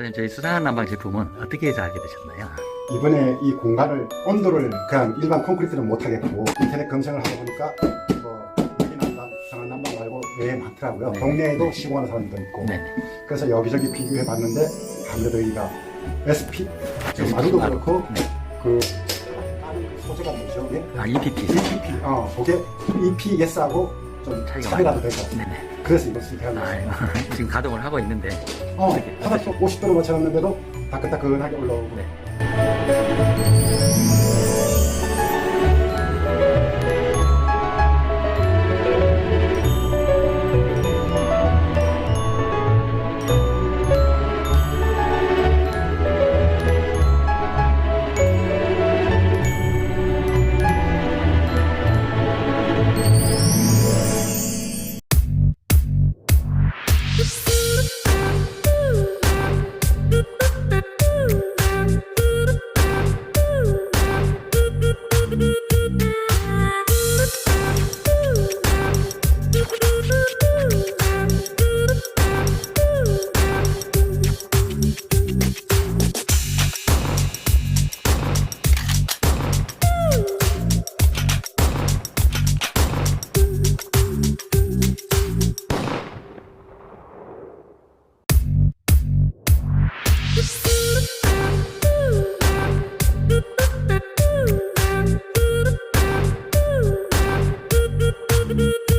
선생님 저희 수산한 난방 제품은 어떻게 해서 알게 되셨나요? 이번에 이 공간을 온도를 그냥 일반 콘크리트는 못하겠고 인터넷 검색을 하다 보니까 뭐 여기 난방, 상한 난방 말고 외에 많더라고요. 네. 동네에도 네. 시공하는 사람들도 있고 네네. 그래서 여기저기 비교해 봤는데 아무래도 여기가 SP 지금 마루도 그렇고 네. 그 소재가 뭐죠? 예? 아, EPP. EPP 어 그게 EPS하고 좀 차이가 차이라도 많이- 되고 네네. 그래서 이걸 선택한 아. 지금 가동을 하고 있는데 어, 어떻게- 바닥 50도로 맞춰놨는데도 따끈따끈하게 올라오고 네. Thank you.